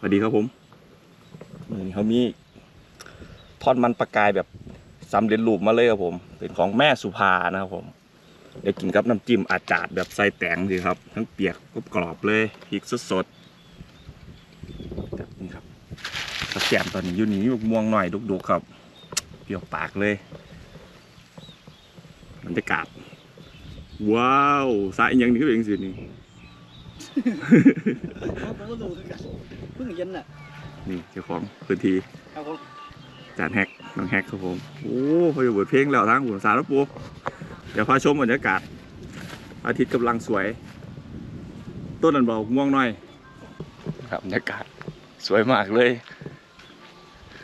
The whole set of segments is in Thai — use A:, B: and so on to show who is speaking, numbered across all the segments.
A: สวัสดีครับผมนี่เขามีทอดมันปลากายแบบสำเร็จรูปมาเลยครับผม เป็นของแม่สุภานะครับผม เดี๋ยวกินกับน้ำจิ้มอาจาดแบบใส่แตงสิครับ ทั้งเปียกกรอบเลยพริกสดๆแบบนี่ครับกระแกมตอนนี้อยู่นี่ม่วงหน่อยดุกๆครับ เปรี้ยวปากเลยบรรยากาศ ว้าวสายยังนี่ก็เป็นสินี่
B: ผมก็ดูกันเพิ่งเย็นน่ะ
A: นี่เจ้าของพื้นที่
B: ครับผม
A: จานแฮกน้องแฮกครับผมโอ้พออยู่บทเพลงแล้วทางหุ่นสารแล้วปูเดี๋ยวพาชมบรรยากาศ อาทิตย์กำลังสวย ต้นนันเบาม่วงหน่อย ครับบรรยากาศสวยมากเลย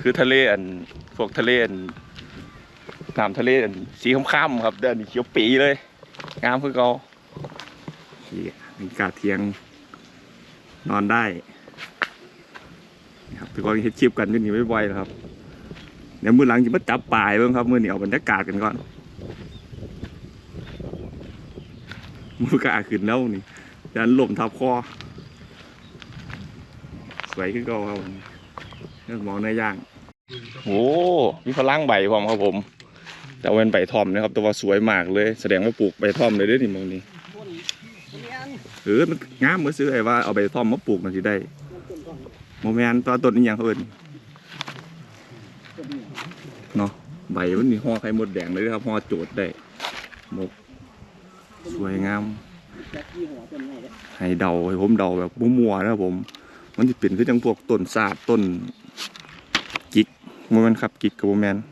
A: คือทะเลอันพวกทะเลอันน้ำทะเลอันสีค้ำๆครับเดินเขียวปีเลย งามคือเขา เฮียบรรยากาศเที่ยงนอนได้นี่ครับถือว่าเฮ็ดคลิปกันอยู่นี่บ่อยๆนะครับเดี๋ยวมือหลังจะมาจับปลายเบ้างครับมือเหนียวบรรยากาศกันก่อนมือกาขึ้นแล้วนี่ยันลมทับคอสวยขึ้นก็ครับผมมองในย่างโอ้มีพลังใบพร้อมครับผมแต่ว่าเป็นใบทอมนะครับต่ว่าสวยมากเลย แสดงว่าปลูกใบทอมเลยด้วยนี่มองนี้ เออมันงามเมื่อซื้อไอ้ว่าเอาใบทอมมาปลูกมันสิได้โมแมนต์ตัวต้นนี้ยังเอิน
B: ต้น
A: เนาะใบมันนี่ห่อไข่มดแดงเลยครับห่อโจดได้หมกสวยงามให้เดาให้ผมเดาแบบมัวๆนะครับผม มันจะเป็นคือจังพวกต้นสาดต้นกิกโมแมนต์ครับกิกกับโมแมนต์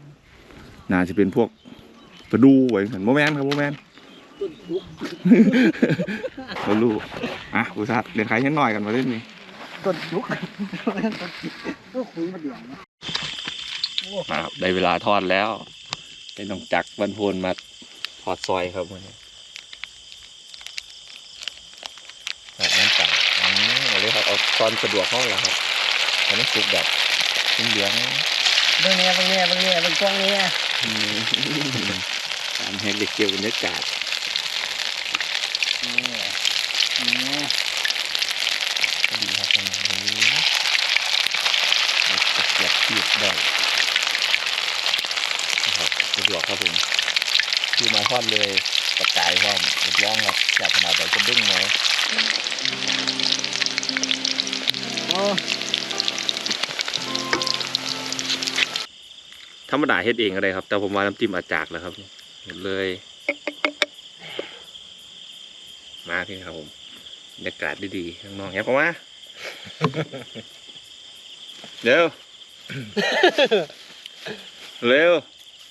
A: น่าจะเป็นพวกประดูไว้เหมือนโมแมนต์ครับโมแมน
B: ต้ นลุก
A: ไม่รู้อะผู้ชาติเรียนใครเห็นหน่อยกันมาเล่นนี่
B: ต้นลุกต้นจิกก็คุยมาเดือดนะ
A: ครับได้เวลาทอดแล้วเป็นน้องจักรบรรพนมาทอดซอยครับวันนี้แบบน้ำตาลอืมเอาเลยครับเอาตอนสะดวกเข้าแล้วครับอันนี้สุกแบบเหลือง
B: เบิ่งเนี่ยเบิ่งเนี่ยเบิ่งเนี่ยเบิ่งกล้องเนี่ย
A: ๆอืมตามแฮกเด็กเกี่ยวบรรยากาศ
B: นี่นี่
A: ดีครับตรงนี้มันจะเกียบขีดได้นะครับสะดวกครับผมคือมาทอดเลยกระจายพร้อมเรียบร้อยครับจากขนาดไหนจะดึงไหม
B: โอ้
A: ธรรมดาเฮ็ดเองก็ได้ครับ แต่ผมว่าน้ำจิ้มอาจากแล้วครับ เลย ห็นเลยมาพี่ครับผมบรรยากาศดีๆข้างนอกแฮปเข้ามาเร็วเร็ว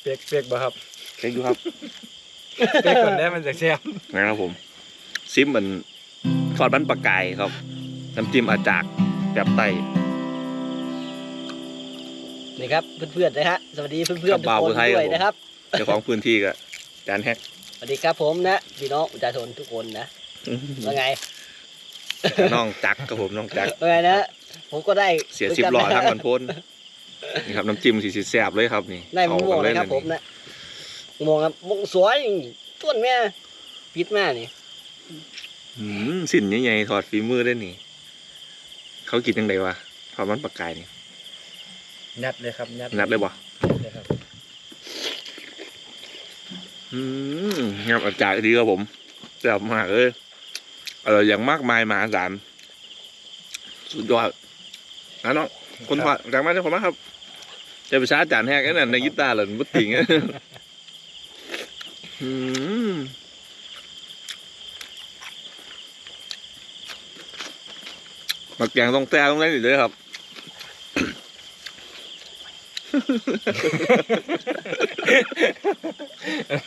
C: เปียกเปียกบ่ครับ
A: เช็คดูครับ
C: เปียกก่อนได้มันจะแซ่บ
A: นะครับผม ซิมเหมือนทอดมันปลากายครับน้ำจิ้มอาจากแบบไต้
B: นี่ครับเพื่อนๆนะฮะสวัสดีเพื่อนๆทุก
A: กับบ่าว
B: คน
A: ผู้ไทย
B: ด้วย
A: ครับผม
B: นะครับ
A: เจ้าของพื้นที่กับจานแฮก
B: สวัสดีครับผมนะพี่น้องประชาชนทุกคนนะ ว่าไง
A: น้องจักรครับผมน้องจักร
B: ว่าไงนะผมก็ได้
A: เสียสิบหล่อทั้งมันพ้นนี่ครับน้ำจิ้มสีสีแสบเลยครับนี่
B: ได้มะม่วง
A: อา
B: เล
A: กั
B: ยครับ
A: นี่
B: ผมนะมะม่วงครับมะม่วงสวยต้นแม่ปิดแม่นี่
A: อืมสินใหญ่ๆถอดฝีมือได้นี่ เขากินยังไงวะทอดมันปลากายนี่
C: ยัดเลยครับยัด
A: นัดเลยบ่
C: เลยครับ
A: อืมงับอาจารย์ดีครับผมแซ่บมากเลย อร่อยอย่างมากมายมหาศาลสุดยอดนะน้องคนถอดจากมาเจ้าของมาครับจะไปช้าจานแหกไอ้นั่นในกีตาร์เหรอมุดติงอะอืมมักแกงต้องแต้ต้องได้หนิเลยครับ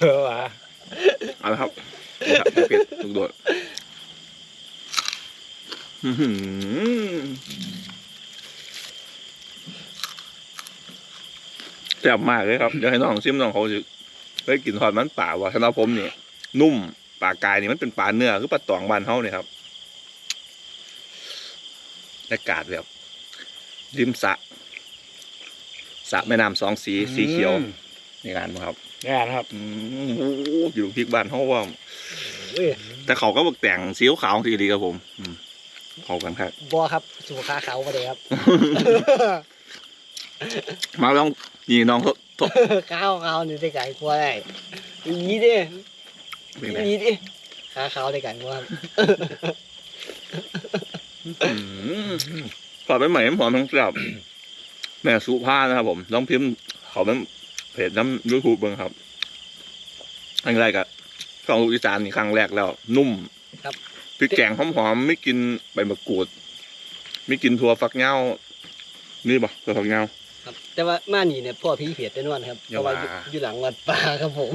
C: เออว่ะ
A: เอาละครับนี่ครับเผ็ดลูกโดดอื้อหือ แซ่บมากเลยครับเดี๋ยวให้น้องซิมน้องเขาสิได้กินทอดมันป่าว่ะสำหรับผมเนี่ยนุ่มปลากายนี่มันเป็นปลาเนื้อคือปลาตองบานเฮาเนี่ยครับอากาศแบบริมสระสระแม่น้ำสองสีสีเขียวในงานบ่ครับ
C: งานครับ
A: อืมโอ้โหอยู่พริกบ้านเขาว่า
B: เว้ย
A: แต่เขาก็บอกแต่งซีอิ๊วขาวทีดีครับผม อืม เข้ากันครับ
B: บัวครับสู่ขาเขาไปเลยครับ
A: มาลองนี่น้องทดทด
B: ข้าวขาวนี่ได้ไก่กลัวได้ยีดิ
A: เป็นไง
B: ยีดิขาขาวได้ไก่กลัวครับ
A: อืมขอเป็นใหม่หอมทั้งกลับแม่สุภานะครับผมลองพิมพ์เขาเป็นเพจน้ำยูทูบเบิ้งครับอันแรกอะกองลูกอีสานนี่ครั้งแรกแล้ว นุ่ม
B: ครับ
A: พริกแกงหอมๆไม่กินใบมะกรูดไม่กินถั่วฝักเงานี่บ่ถั่วฝักเงา
B: ครับแต่ว่ามานี่เนี่ยพ่อพี่เพียดเป็นวันครับ
A: อ
B: เพ
A: ย่า
B: ราะว่า
A: ว่า
B: อยู่อยู่หลังวัดป่าครับผม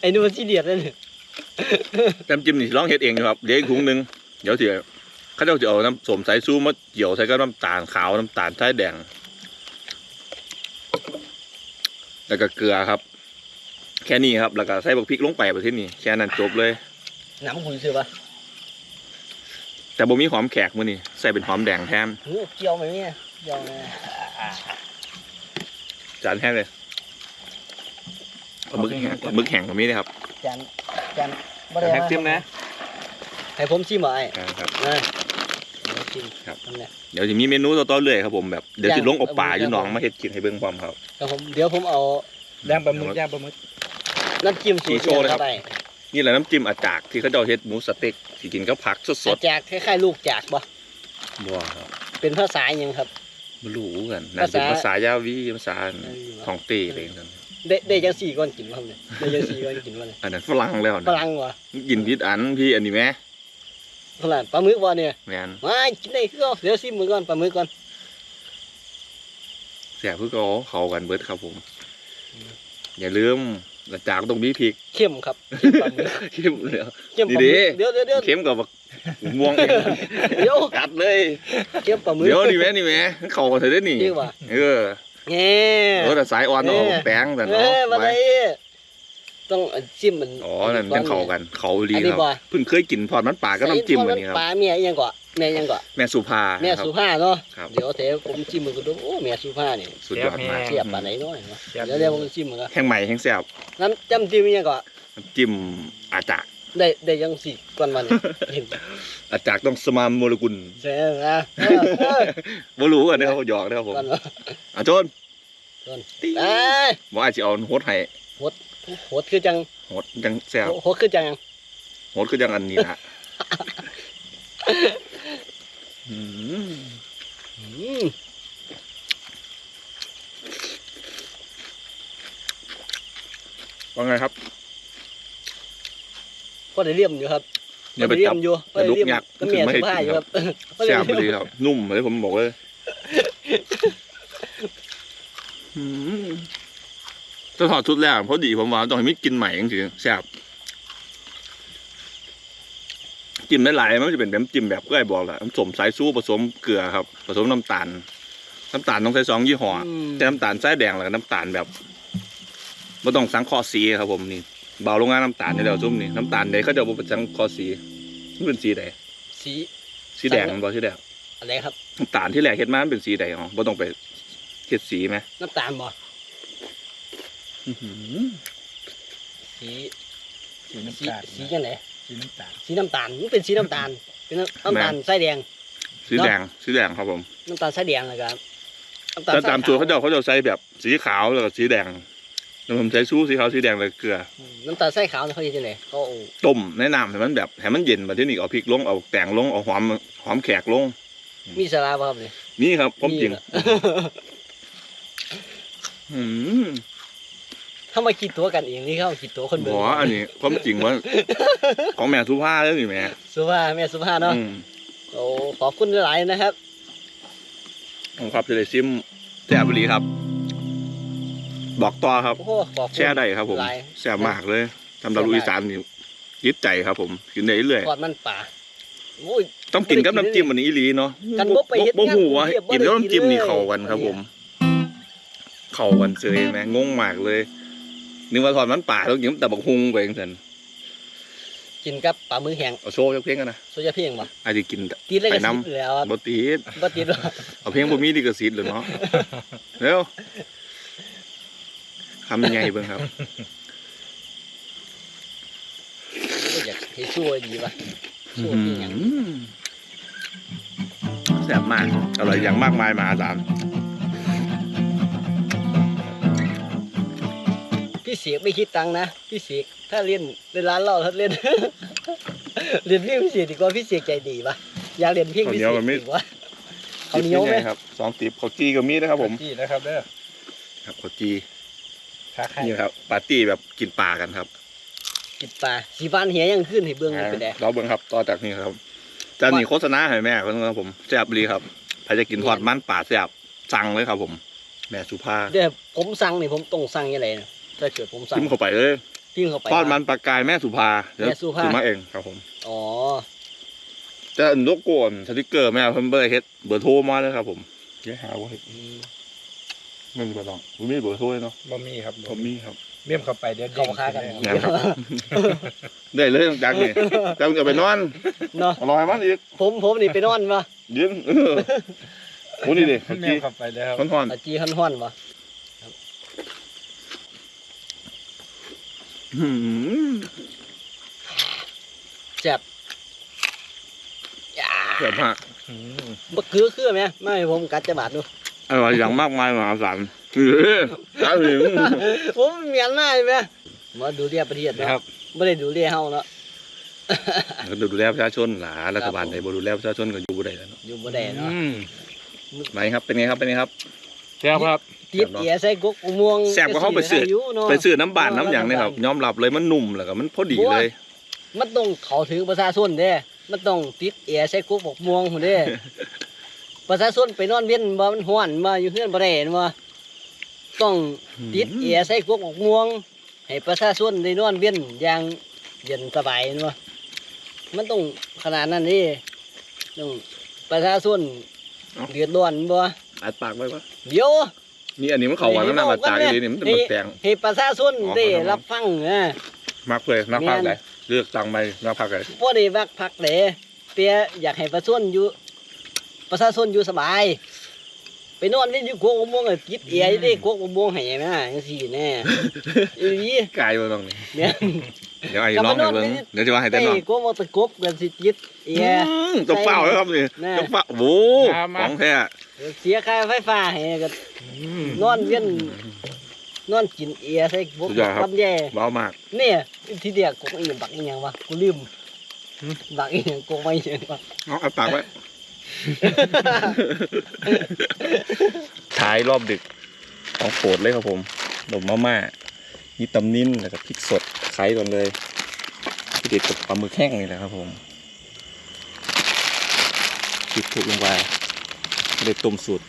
B: ไอ้นู่นที่เดียดเลยเนี่ย
A: แต้มจิ้มนี่ลองเฮ็ดเองอยู่ครับเดี๋ยวอีกถุงหนึงเดี๋ยวสิเขาเจ้าจะเอาน้ำสมสายซูมาเกี่ยวใส่กับน้ำตาลขาวน้ำตาลใช้แดงแล้วก็เกลือครับ แค่นี้ครับแล้วก็ใส่บักพริกลงไปประเทศนี้แค่นั้นจบเลย
B: น้ำคุณซื้อปะ
A: แต่บ่มีหอมแขกมื้อนี้ใส่เป็นหอมแดงแทน
B: โอ้เกี่ยวไหมเนี่ยเกี่ยวไหม
A: จานแห้งเลยปลาหมึกแห้งปลาหมึกแห้งก็มีนะครับ
B: จานจานบ่ได้
C: แท็ก
B: มา
C: ซิมนะ
B: ให้ผมชิมหน่อย
A: ครับ
B: นะเดี๋ยวชิม
A: ครับ
B: นั่นแหละ
A: เดี๋ยวจะมีเมนูต่อๆเรื่อยครับผมแบบเดี๋ยวสิลงอบป่าอยู่หนอง
B: ย่าง
A: มาเฮ็ดกินให้เบิ่งพร้อมครับ
B: ครับผมเดี๋ยวผมเอา
C: ย่างปลาหมึกย่างปลาหมึก
B: น้ำจิ้มสูตร
A: สีโชว์เลยครับ
B: ไป
A: นี่แหละน้ำจิ้มอาจารย์ที่เขาเจ้าเฮ็ดหมูสเต็กสิกินกับผักสด
B: จากคล้ายๆลูกจากบ่
A: ๆบ่ครับ
B: เป็นภาษาหยังครับ
A: บ่รู้กันน่าจะเป็นภา
B: ภา
A: ษา
B: ษา
A: ยาวีภาษาของเต้อะไรอย่างนั้น
B: ได้ได้จังสี่ก้อนกินบ่ครับเนี่ยได้จังสี่ก้อนกินบ่เนี่ย
A: อันนั้นฝรั่งแล้ว
B: ฝ
A: นะ
B: รั่งวะ
A: กินผิดอันพี่อันนี้แหม
B: ฝรั่งปลาหมึกบ่เนี่ย
A: แม่น
B: มากินได้คือเอาเดี๋ยวชิมมือก่อนปลาหมึกก่อน
A: แซ่บคือเก็เข้ากันเบิดครับผม อย่าลืม หลังจากต้องมีพริก
B: เข้มครับเข้มปลาหมึก
A: เข้มเลย
B: เข้มปลาห
A: ดี
B: มึก
A: ๆ
B: เดี๋ยวเดี๋ยวเดี๋ยว
A: เข้มกับบักม่วงเอง
B: เดี๋ยว
A: กัดเลย
B: เข้มปลาหมึก
A: เดี๋ยวนี่แม่นี่แม่เข้ากันเถอะเด้อนี่
B: จริงว่ะ
A: เออ
B: แง่
A: เออแต่สายอ่อนต้องเอา
B: เออ
A: แป้งแต่
B: เอ
A: เนาะ
B: อมา
A: ไว้
B: เลยต้องชิมมัน
A: อ๋อนั่นจังเข้ากันเขาดี
B: อันนี้
A: ครับ
B: บ่
A: เพิ่งเคยกินทอดมันปลาก็น้ำจิ้มอันนี้ครับ
B: ปลาเมียยังก่อแม่ยังก่อ
A: แม่สุภา
B: แม่
A: ครับ
B: สุภาเนาะ
A: ครับ
B: เดี๋ยวเทผมชิมมือกันดูโอ้แม่สุภานี่
A: สุดยอดมาก
B: เทียบปลาไหนน้อยเนาะเดี๋ยวเดี๋ยวผมชิมมือกัน
A: แห้งใหม่แห้งแซ่บ
B: น้ำจำจิ้มยังก่อ
A: น้ำจิ้มอาจาก
B: ได้ได้ยังสี่ก่อนวันนี้เห็น
A: อาจากต้องสมามโมเลกุล
B: เสียนะเออเออ
A: บ่รู้กันนะครับหยอกนะครับผม
B: ก่อนวะ
A: อะโจน
B: ก่อน
A: ติ๊ง
B: เอ้ย
A: บ่อาจสิเอาโฮดให้
B: โหดคือจัง
A: โฮดจังแซ่บ
B: โหดคือจัง
A: โหดคือจังอันนี้นะอืม
B: อืม
A: ว่าไงครับ
B: พอได้เลี่ยมอยู่ครับ
A: อย่าไป
B: พอด้เลี่
A: จั
B: ย
A: บ
B: มอยู่พอได้เลี่ยม
A: กระดูกยักษ์
B: ก็เมีย
A: ไม่ให้
B: สุภา
A: กิน
B: อยู่
A: ค
B: ค
A: รั
B: รับบพอได้
A: แซ่บ
B: เลี่ยม
A: เลยครับ นุ่มเลยผมบอกเลยอืมจะถอดชุดแรกเพราะดีผมว่าต้องให้มิกินใหม่จริงๆแซ่บ จิ้มได้หลายมันจะเป็นแบบจิ้มแบบก็ไอ้บอกแหละน้ำส้มสายสู้ผสมเกลือครับ ผสมน้ำตาล น้ำตาลต้องใช้สองยี่ห้อ
B: อืม
A: แต่น้ำตาลสายแดงแล้วก็น้ำตาลแบบไม่ต้องสังเคราะห์สีครับผมนี่เบาลงงานน้ำตาลนี่แล้วซุ่มนี่น้ำตาลใดเขาจะบ่สังเคราะห์สีมันเป็นสีใด
B: สี
A: สีแดงมันบอกสีแดง
B: อะไรครับ
A: น้ำตาลที่แรกเฮ็ดมามันเป็นสีใดอ๋อบ่ต้องไปเฮ็ดสีไหม
B: น้ำตาลบ่
A: อื้อหือ
B: สี
C: สีน้ำ
B: สี
C: ตาล
B: สีจังไหน
C: สีน้ำตาล
B: สีน้ำตาลมันเป็นสีน้ำตาลเป็นน้ำน้ำตาลไส้แดง
A: สีแดงสีแดงครับผม
B: น้ำตาลไส้แดงเลยครับน้ำตาล
A: ถ้า
B: ไส้
A: ตามตัว
B: ข
A: เขาจะเขาจะใช้แบบสีขาวแล้วก็สีแดงแล้วผมใช้ชูสีขาวสีแดงแล้วก็เกลือ
B: อืมน้ำตาลไส้ขาวเนี่ยเขาจะจังไหนเขาเอา
A: ต้มแนะนำให้มันแบบให้มันเย็นมาที่นี่เอาพริกลงเอาแตงลงเอาหอมหอมแขกลง
B: มีสาระป่ะครับเนี่ย
A: นี่ครับผมจริง
B: เหอ
A: อืม
B: เขามาคิดตัวกันเองนี่เขาคิดตัวคน
A: บ
B: เบิ่ง
A: อกว่าอันนี้ความจริงว่าของแม่สุภาพเลยนี่แม่
B: สุภาพแม่สุภาพเนาะ
A: อืม
B: โอ้ขอบคุณหลายๆนะครับ
A: ผมครับจะได้ซิมแซ่บบุรีครับ บอกต่อครับ
B: โอ้โหขอบคุณ
A: แช่ได้ครับผม
B: หลาย
A: แซ่บมากเลยสำหรับลูกอีสานนี่ยึดใจครับผมกินได้เรื่อย
B: ทอดมันป่าโอ้ย
A: ต้องกินกับน้ำจิ้มอันนี้อีหลีเนาะ
B: กันบ่ไปเฮ็ด
A: บ่หูว่า
B: งานกรุงเทพบ่
A: กิน
B: ได้
A: กับน้ำจิ้มนี่
B: กินเลย
A: เข้ากันครับผม เข้ากันเฉยแม่งงมากเลย นึกว่าทอดมันป่าต้องกินแต่บักฮุงไปเองสัน
B: กินกับปลามือแห้ง
A: เอาโชว์จักเพลงกันนะ
B: โซยาเพียงบ่
A: อาจจะกิน
B: ติดเลย
A: ไป
B: ก็
A: น้
B: สิแล้วครับำ
A: บ่ติด
B: บ่ติดหรอก
A: เอาเพลงบ่มีดิกระสิทธิ์เลยเนาะเร็วคำยังไงเบิ่งครับ
B: โอ้ยอยากให้ช่วยดีป่ะช่วยที่หยัง
A: แซ่บมากอร่อยอย่างมากมายมหาศาล
B: พี่เสียกไม่คิดตังค์นะพี่เสียกถ้าเล่นในร้านเราถ้าเล่น เรียนพี่พี่เสียกดีกว่าพี่เสียกใจดีป่ะอยากเรียนพี่พี่เสียกดีกว่าเขาวเหนียวไหม
A: ครับสองติบข้าวจีก็มีนะครับ ผม
C: ที่นะครับเด้อ
A: ครับข้าวจี
C: ขาไข่
A: นี่ครับปาร์ตี้แบบกินปลากันครับ
B: กินปลาสีบานเหียยังขึ้นให้เบื้องเลยไปแดก
A: เราเบิ่งครับต่อจากนี้ครับจานนี้โฆษณาให้แม่คนนึงครับผมแซ่บดีครับใครจะกินทอดมันป่าแซ่บสั่งเลยครับผม แม่สุภา
B: เดี๋ยวผมสั่งนี่ผมต้องสั่งยังไงนะ ถ้าเกิดผมสั่ง
A: จิ้มเข้าไปเลย
B: ทิ้งเข้าไป
A: ทอดมันปลากายแม่สุภาเดี๋ยว
B: แม่สุภา
A: ซื้อมาเองครับผม
B: อ๋อ
A: จะอันโลโก้อันสติกเกอร์แม่เพิ่นเบอร์เฮ็ดเบอร์โทรมาเลยครับ ผมเดี๋ยวหาว่าเฮ็ดไม่มีเบอร์ต้องบ่มีเบอร์โทรเลยเนาะ
C: บะหมี่ครับ
A: ผมมีครับ
C: เมี่ยมเข้าไปเดี๋ยว
B: เข้ามาค้ากัน
C: เด้ง
A: งานครับได้เลยต้องจากนี่แต่มึงจะไปนอน
B: เนาะ
A: อร่อยมันอีก
B: ผมผมนี่ไปนอนมา
A: ยืนเออโอ้นี่ดิ
C: เมี่ยมเข้าไปแล้ว
A: ร้อนร้อน
B: อาจีฮันฮ้อนมา
A: ๆอื้อหือ
B: แซ่บยา
A: เกือบมาก
C: อืม
B: บักคือคือไหมไม่ให้ผมกัดจะบาดดู
A: อร่อยอย่างมากมายมหาศาลเออจ้าถึง
B: ผมเหมียนหน้าใช่ไหมมาดูเรียประเทศ
C: นะ
B: เนาะ
C: ครับ
B: ไม่ได้ดูเรียเฮาเนาะ
A: ดูแลประชาชนหลารัฐบาลไหนบ่ดูแลประชาชนก็อยู่บ่ได้แล้วเนาะ
B: อยู่บ่ได้เนาะ
C: อืม
A: ไหนครับเป็นไงครับเป็นไงครับ
C: แซ่บครับ
B: ติดเอียใส่กกอุโม่วง
A: แซ่บกว่าเขาไปซื้อ
B: ยู่เนาะ
A: ไปซื้อน้ำบานน้ำอย่างเนี่ยครับยอมรับเลยมันนุ่มแล้วก็มันพอดีเลย
B: มันต้องเข้าถึงประชาชนเด้ มันต้องติดเอียใส่กกบกม่วงพุ่นเด้ประชาชนไปนอนเวียนบ่มันฮ้อนมาอยู่เฮือนบ่ได้เห็นบ่ต้องติดเอียใส่กกบกม่วง ให้ประชาชนได้นอนเวียนอย่างเย็นสบายเห็นบ่มันต้องขนาดนั้นนี่ต้องประชาชน
A: เอ้า
B: เดือดร้อนบ่
A: อัดปากไว้ปะ
B: เดี๋ยว
A: นี่อันนี้มันเขาหวานน้ำหน้ามาจากอีนี่มันเป็นแตง
B: ให้ประชาชน
A: อ๋อ
B: ได้
A: ครับ
B: รับฟังนะ
A: มักเลยนักพัก
B: แม่น
A: ไหนเลือกตังไปนักพักไหน
B: พวกนี้วักพักเด้เปียอยากให้ประชาชนอยู่ ประชาชนอยู่สบาย ไปนอนเล่นอยู่กวกม่วงอะติดเอียอยู่ได้กวกม่วงให้แม่จังซี่แน่อีหลี
A: กายมาตรงนี้
B: เนี่ย
A: เดี๋ยวไอ้น้องให้เบิ่งเดี๋ยวจะว่าให้
B: ได้
A: แต่น้อง
B: กวกบ่ตะกบกันสิติดเอีย
A: อืมต้องเฝ้าแล้วครับนี่
B: แน่
A: ต้องเฝ้าโอ้โหของแท้
B: เสียค่าไฟฟ้าให้ก็
C: อืม
B: นอนเวียนนอนกินเอียใส่พวกลำแย่
A: เบามาก
B: เนี่ยทีเดียวกกอีหยังบักอีหยังวะกูลืมบักอีหยังกกไม่เห็นวะ
A: เอาอัดปากไว้ ท้ายรอบดึกของโปรดเลยครับผมดมมาม่ามีตำนิ้นแล้วก็พริกสดไข่ก่อนเลยที่เด็ดกับปลาหมึกแห้งนี่แหละครับผมปิดถูกลงไป เด็ดต้มสูตร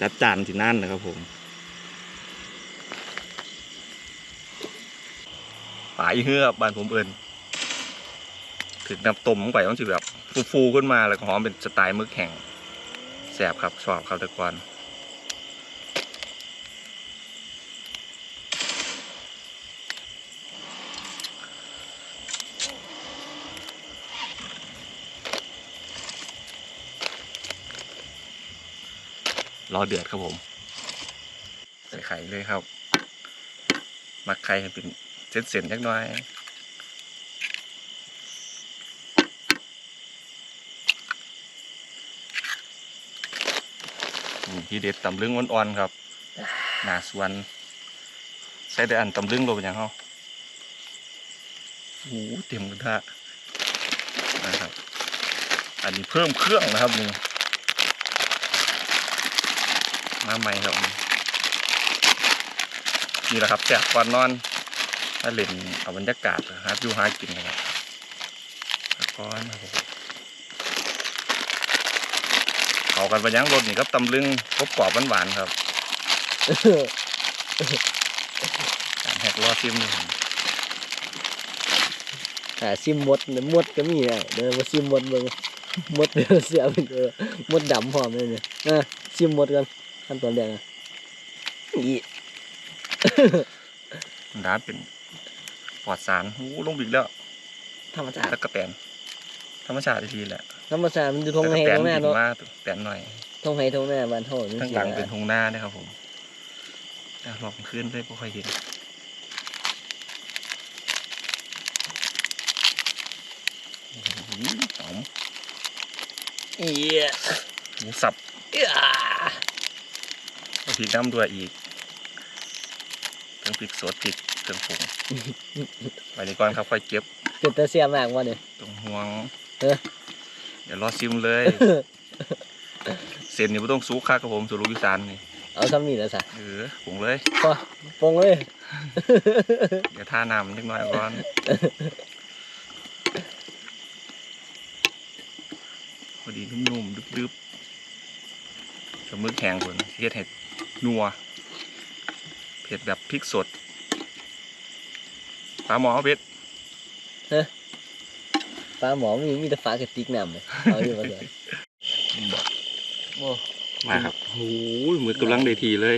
A: จัดจานที่นั่นนะครับผมปลาอีเหือบบ้านผมเอิญถึงน้ำต้มลงไปต้องสิแบบฟูๆขึ้นมาแล้วก็หอมเป็นสไตล์มึกแข่งแสบครับชอบครับตะกอน รอเดือดครับผม ใส่ไข่เลยครับมักไข่ให้เป็นเส้นเส้นๆจักหน่อยที่เด็ดตำลึงอ่อนๆครับ หนาสวนใส่ได้อันตำลึงโลเป็นหยังเขาโอ้โหเต็มกระทะนะครับ อันนี้เพิ่มเครื่องนะครับนี่ มาใหม่ครับ นี่แหละครับแจกก่อนนอนถ้าเล่นเอาบรรยากาศนะครับอยู่หากินนะครับก้อนเขากันไปยังรถนี่ครับตำลึงกบกรอบหวานๆครับการแหกล้อซิมนี่ครับ
B: อ่าซิมมดเนี่ยมดก็มีได้เดี๋ยวมาซิมมดเบิ่งมดเดี๋ยวเสียเป็นมดดำพร้อมเลยเนี่ยซิมมดกัน ขั้นตอนแรกนะอี
A: ร้านเป็นปลอดสารโอ้ลงบิกแล้ว
B: ธรรมชาติ
A: ตะกะแตนธรรมชาติดีแหละ
B: ธรรมชาติมันอยู่ทง
A: ตะ
B: ไห้
A: กะแต
B: ท
A: น
B: งหน้า
A: บิน
B: เนาะ
A: มาแตนหน่อย
B: ทงไห้ทงหน้าบ้านเฮามัน
A: ทั้ง
B: สิ
A: หลัง
B: นะ
A: เป็นทงหน้านะครับผมแต่รอบคืนเลยไม่ค่อยเห็นหอม
D: เอีย
A: หมูสับ
D: เอีย
A: เอาพ ริกน้ำด้วยอีกเครื่องพริกสดพริกเครื่องปรุงไปดีก่อนครับค่อยเก็บ
D: เป็นตาเสียมากว่าเนี่ย
A: ตรงห่วง
D: เอ๊ะ
A: เดี๋ยวรอซิมเลย เส้นนี่ไม่ต้องซุกค่ากับผมสูตรลูกอีสานนี่
D: เอาซ้ำนี่แล้วสะ
A: เออปรุงเลย
D: พอปงเลย
A: เดี๋ยวท่าน้ำนิดหน่อยก่อนพอดีนุ่มๆดึบๆกับมือแข็งคนเฮ็ดเห็ด นัว เผ็ดแบบพริกสดปลาหมอเผ็ด
D: ปลาหมอมีมีแต่ฝากระติกน้ำเลยเอาอยู่มาเลยโอ้
A: มาครับโอ้ยมือกำลังได้ทีเลย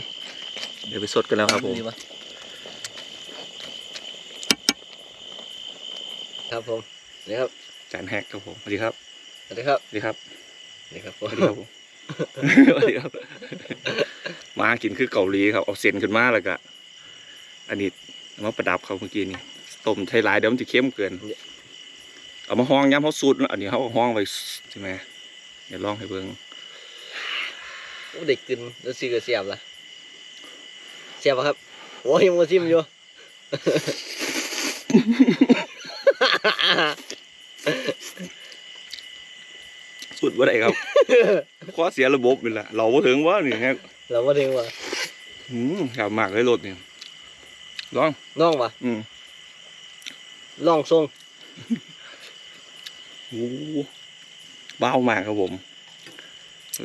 A: เดี๋ยวไปสดกันแล้วครับผม
D: ดีปะครับผมนี่ครับ
A: จานแฮกครับผมสวัสดีครับ
D: สวัสดีครับ
A: สวัสดีครับ
D: สวัสดีครับผ
A: ส
D: ม
A: วัสดีครับผมสวัสดีครับ มากินคือเกาหลีครับเอาเส้นขึ้นมาแล้วก็อันนี้เอามาประดับเขาเมื่อกี้นี่ต้มไทยหลายเดี๋ยวมันจะเข้มเกิน เอามาห้องย้ำเขาสูตรอันนี้เขาเอาห้องไว้ใช่ไหมเดี๋ยวลองให้เบิ่ง
D: โอ้เด็กกินแล้วซื้อก็เสียบละเสียบปะครับโอ้ยยังมาซิมอยู่
A: สูตรว่าไรครับข้อเสียระบบนี่แหละเราบ่ถึงว่านี่ฮะ
D: เราว่าถึงว่า
A: อืมกลับมากเลยรถนี่ลอง
D: น้องปะ
A: อืม
D: ลองทรง
A: โอ้เบ้ามากครับผม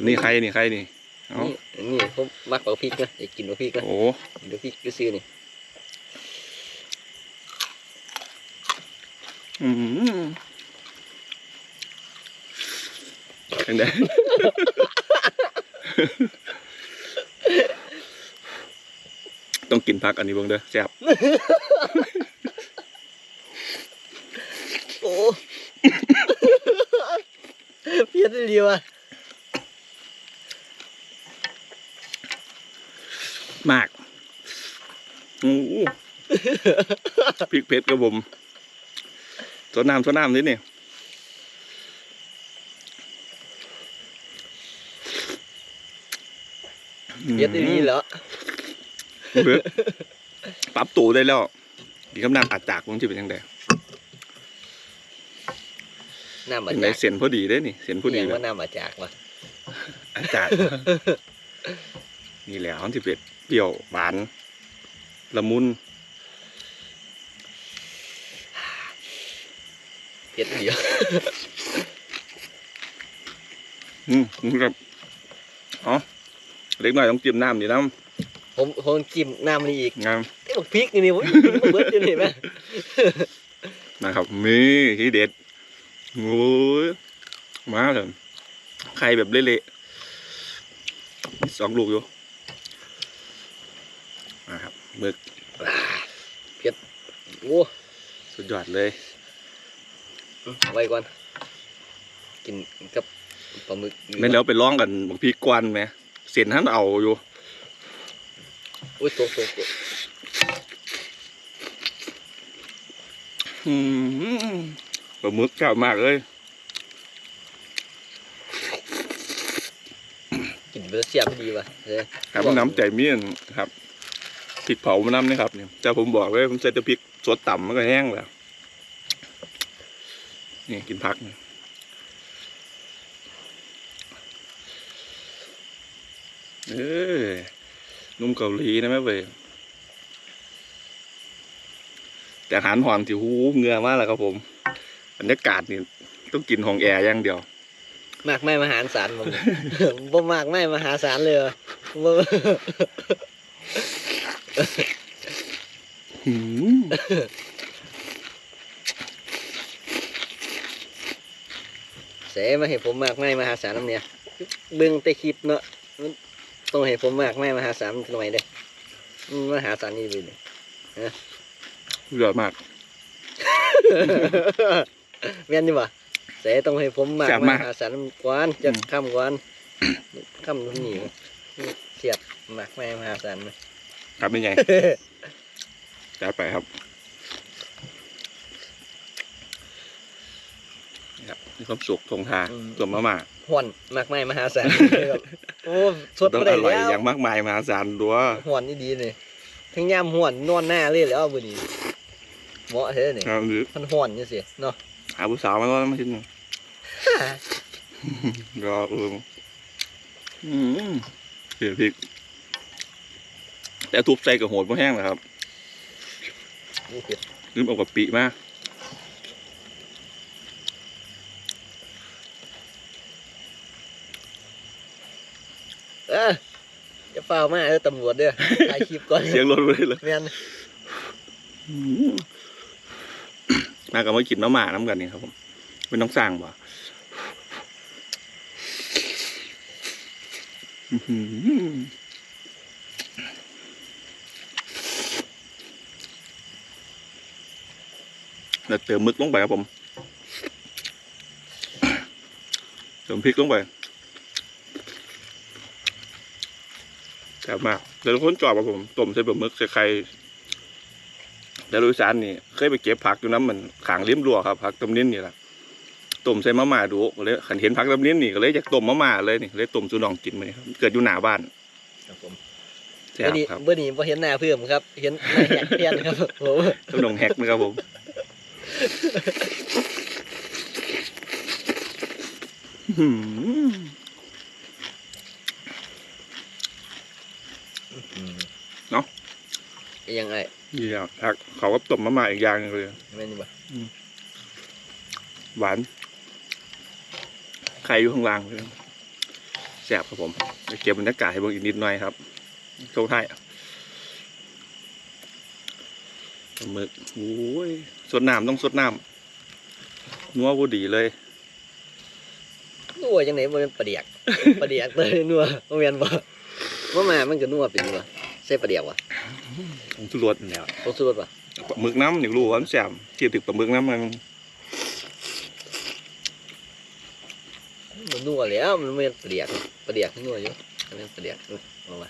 A: นี่ใครนี่ใครนี่เอ้า
D: นี่นี่ผมมักบักพริกนะอยากกินบักพริกนะ
A: โอ้
D: กินบักพริกก็ซื้อนี่
A: อืมจังได ต้องกินพักอันนี้เบิ่งเด้อแซ่บ
D: โอ้เพี้ยนดีว่ะ
A: มากโอ้โหพริกเผ็ดครับผมสดน้ำสดน้ำนิดนี่
D: เพี้ยนดีเหรอ
A: เผ็ดปรับตัวได้แล้วดีกำลังอัดจากมันจะเป็นยังไง
D: น้ำมา
A: เป็นไง
D: จาก
A: เสียนพอดีได้นี่เสียนพอดี
D: เรียก
A: เลย
D: ว่าน้ำมาจากวะ
A: อัดจากนี่แหละมันจะเป็นเปรี้ยวหวานละมุน
D: เพี้ยนดีวะ
A: อืมครับอ๋อเล็กหน่อยต้องจิ้มน้ำดีน้
D: ผมผมจิ้มน้ำนี่อีกำ
A: งาม
D: ไอ้บักพริกนี่นี่ผมกินมาเบิดอยู่นี่ไหม
A: นะครับมีที่เด็ดโอ้ยมาเลยไข่แบบเละๆสองลูกอยู่นะครับหมึก
D: โอ้
A: สุดยอดเลย
D: ไว้ก่อนกินกับปลาหมึก
A: ไม่แล้วไปร้องกันบางพีกวนไหมเสียนท่านเอาอยู่
D: อุ้ยตัวตัวตัว
A: อืมปลาหมึกเจ้ามากเลย
D: กินเบอร์เสียบดีว่ะเฮ้ย
A: ครับน้ำใจเมี่ยนครับพริกเผามาน้ำนี่ครับเนี่ยแต่ผมบอกเลยผมใส่แต่พริกสดต่ำมันก็แห้งแล้วนี่กินพักนี่เออ นุ่มเกาหลีนะแม่เว้ยแต่อาหารหอมที่หูเหงือมากแล้วครับผมบรรยากาศนี่ต้องกินของแอร์อย่างเดียว
D: มากไม่มหาศาลผมบ่มากไม่มหาศาลเลยว่ะบ่
A: หืม
D: เสมาให้ผมมากไม่มหาศาลน้ำเนี่ยเบิ่งแต่คลิปเนาะมัน ต้องให้ผมมากไม่มหาศาลหน่อยเด้มันมหาศาลนี่เลยเนี่ย
A: สุดยอดมาก
D: แม่นดีบ่เสต้องให้ผมมาก
A: แซ่บ
D: ไม่
A: มาก
D: มหาศาลกวานจะ
A: อืม
D: คำกวานคำนู่นนี่เสียบมากไม่มหาศาลไหม
A: ครับนี่ไงจัดไปครับนี่ครับมีความสุขทงทาง
D: อืม
A: ตัวมาม่า
D: ห่อนมากมายมหาศาลครับโอ้สด
A: ต้อง
D: บ่ได้
A: อร่อย
D: แล้ว
A: อย่างมากมายมหาศาลตัว
D: ห่อนนี่ดีนี่ทั้งยามห่อนนอนหน้าเลยแล้วมื้อนี้เหมาะเท่นี่
A: ครับหรือ
D: มันห่อนจังซี่เนาะ
A: หาผู้สาวมาแล้วมาชิ้นหนึ่งก็เอออืมเผ็ดพริก แต่ทุบใส่กับโหดบ่แห้งนะครับ
D: นี่เผ็ด
A: ลืมเอากับปีมา
D: เออจะเฝ้ามาเด้อตำรวจเด้อถ่ายคลิปก่อน
A: เสียงรถไปเลย
D: แม่น
A: อืมมากับมากินมาหมาน้ำกันนี่ครับผมเป็นน้องสร้างบ่อื้อหือแล้วเติมมึกลงไปครับผมเติมพริกลงไป แซ่บมากแต่ทุกคนจอบครับผมต้มใส่บะหมึกใส่ไข่แต่ลุยสานนี่เคยไปเก็บผักอยู่น้ำมันขางริมรั้วครับผักต้มนิ้นนี่แหละต้มใส่มะม่าดูก็เลยขันเห็นผักต้มนิ้นนี่ก็เลยอยากต้มมะม่าเลยนี่เลยต้มสุน้องกินมานี่ครับเกิดอยู่หน้าบ้าน
D: ครับผม
A: แซ่
D: เมื่
A: บ
D: อนี้
A: ครับ
D: เมื่อนี้บ่เห็นหน้าเพิ่มครับ เห็นหน้าแหกเพี้ยนครับโอ้
A: ขนมแฮกนะครับผมอื้อหือ เนาะ
D: ยังไง
A: นี่ครับผักเขาก็ต้มมะม่าอีกอย่างหนึงเลย
D: แม่นบ่
A: หวานไข่อยู่ข้างล่างเลยแซ่บครับผมเดี๋ยวเก็บบรรยากาศให้เบิ่งอีกนิดหน่อยครับโชว์ไทยปลาหมึกโอ้ยสดน้ำต้องสดน้ำนัวพอดีเลย
D: นัวจังไหนบ่เป็นปลาเดียกปลาเดียกเลยนัวบ่แม่นบ่ ว่ามามันก็นัวเป็นนัวใส่ปลาเดียกวะ
A: ผมสุรสแล้ว
D: ผงชูรสวะ
A: ปลาหมึกน้ำอยากรู้ว่ามันแซ่บเทียบถึงปลาหมึกน้ำมัน
D: มันนัวแล้วมันไม่เป็นปลาเดียกปลาเดียกนัวอยู่อันนั้นปลาเดียกอุ๊ยเอาวะ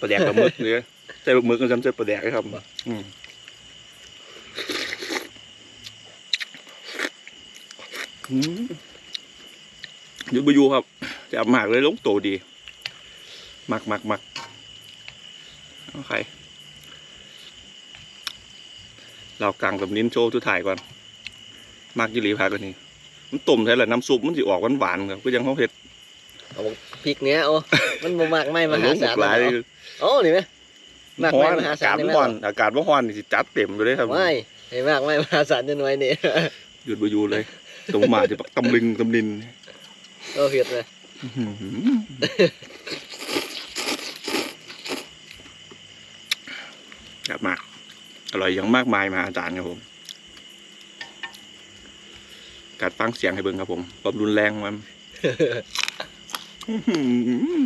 A: ปลาแดกปลาหมึกเลยใส่ปลาหมึกกันจำใส่ปลาแดกเลยครับอืมอืมหยุดไปอยู่ครับแซ่บมากเลยลงโตดี มักมักมักเอาใครเรากลางกับนิ้นโชว์ทุกถ่ายก่อนมากยี่หลีพากันนี่มันต้มใช่แหละน้ำซุปมันสิออกหวานๆครับก็ยังเขาเผ็ด
D: เอาพริกเนี้ยโอ้มันบ่มากไม่ม
A: มัน
D: หา
A: ลงหม
D: ศาล
A: กหลาย
D: เนาะโอ้นี่ไหมมาก
A: ฮ้
D: ไม่
A: อน
D: มหา
A: อา
D: ศาล
A: กาศ
D: ได้ไหม
A: ร้อนอากาศว่าฮ้อนนี่สิจัดเต็มอยู่เลยครับ
D: ไม่ให้มากไม่มหาศาลจะน้อยนี่
A: หยุดไปอยู่เลยตรงมาจะปักตำลึงตำลิน
D: โอ้เผ็ดเลย
A: อื้อหือ แบบมาก อร่อยอย่างมากมายมหาอาจารย์ครับผมการฟังเสียงให้เบิ่งครับผมความรุนแรงมันอื้อหือ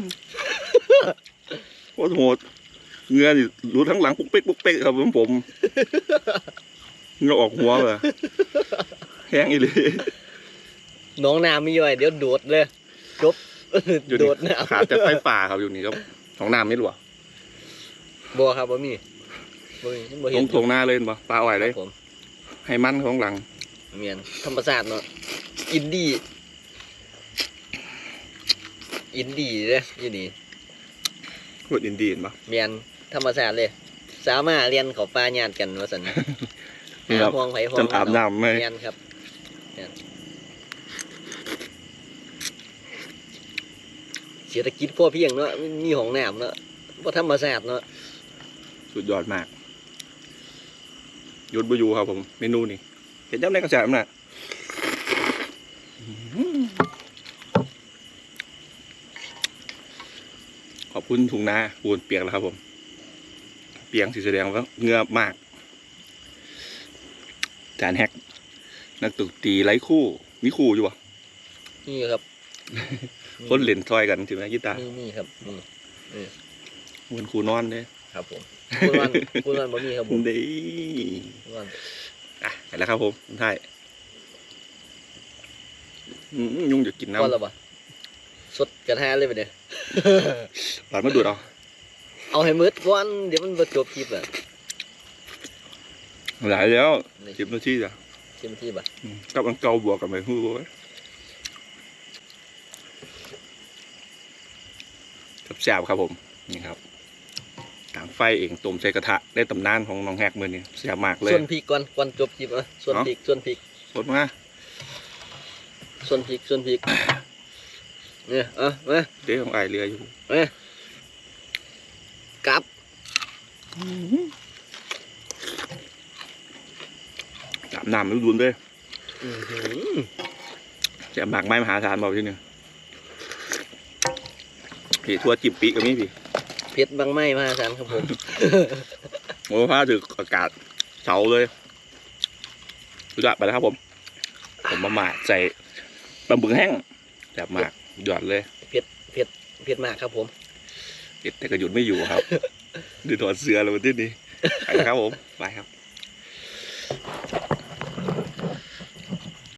A: โคตรโหดเหงือนี่รู้ทั้งหลังปุ๊กเป๊กปุ๊กเป๊กครับผมผมเหงือออกหัวเลยแห้งอีหลี
D: น้องน้ำมีอยู่ไว้เดี๋ยวโดดเลยจบ
A: อยู่
D: โด
A: นี่
D: ดน้ำ
A: ขาดแต่ไฟป่าครับอยู่นี่ครับท้องน้ำไม่หลว
D: บ่ครับบ่มี บ่มีมันบ่
A: ล
D: เห็น
A: งทงหน้าเลยบ่ปลาอ่อย
D: ค
A: เล
D: รั
A: ย
D: บผม
A: ให้มันของหลัง
D: เมียนธรรมศาสตร์เนาะอินดี้อินดี้เด้ออยู่นี่
A: พูดอินดีนปะ
D: เมียนธรรมศาสตร์เลย สามารถเรียนเขาปลาญาติกันว่าซั่น
A: นี่ครับ
D: หาห่วงไผห่วง
A: จนอาบน้ำไหม
D: เมียนครับเมียนเศรษฐกิจพอเพียงเนาะมีห้องน้ำเนาะบ่ธรรมศาสตร์เนาะ
A: สุดยอดมาก หยุดบอยูครับผมเมนูนี่เห็นย้ำในกระแสมันน่ะอื้อหือขอบคุณถุงนาปูนเปียกแล้วครับผม เปียงสีแสดงว่าเหงือบมาก จานแฮก นักตกตีไร้คู่ มีคู่อยู่ปะ
D: นี่ครับ
A: คนเล่นซอยกันใช่ไหมกีตาร์
D: นี่นี่ครับนี่
A: เหมือนคู่นอนเลย
D: ครับผมคุณวันคุณวันบ่มีครับผม
A: ดี
D: คุณวัน
A: อะเห็นแล้วครับผมใช่ายยุ่งจะกิน
D: น้ำ
A: ว่า
D: แล้วปะสดกระแทกเลยไปเนี่ย
A: หลานไม่ดูดเอา
D: เอาให้มืดก่อนเดี๋ยวมันบดจบคลิปอะ
A: หลายแล้ว
D: ค
A: ลิปนาทีจ้ะ
D: คลิปนา
A: ทีป่ะกับอังเกาบวกกับไปฮู้ไว้แซ่บครับผม นี่ครับ ต่างไฟเองต้มใส่กระทะได้ตำนานของน้องแฮกมือนี่แซ่บมากเลย
D: ส่วนพริกก่อนก่อนจบคลิปอะส่วน
A: เอ้า
D: พริกส่วนพริก
A: สดมา
D: ส่วนพริกส่วนพริกเนี่ยเอะมา
A: เดี๋ยวของไอายเรืออยู่
D: มากับ
A: จับน้ำไม่รุนเลย
D: อื้อหือ
A: แซ่บมากไม้มหาศาลบอกที่นี่พี่ทั่วจิบปีกกับมีพี่
D: เผ็ดบางไม้มาสารครับผม
A: โอ้พาถึงอากาศเสาเลยสุดยอดไปแล้วครับผม ผมมาหมาดใส่ปลาบึงแห้งแซ่บมากยอดเลย
D: เผ็ดมากครับผม
A: เด็ดแต่ก็หยุดไม่อยู่ครับดูถอดเสื้อเลยวันที่นี้ไปครับผม ไปครับ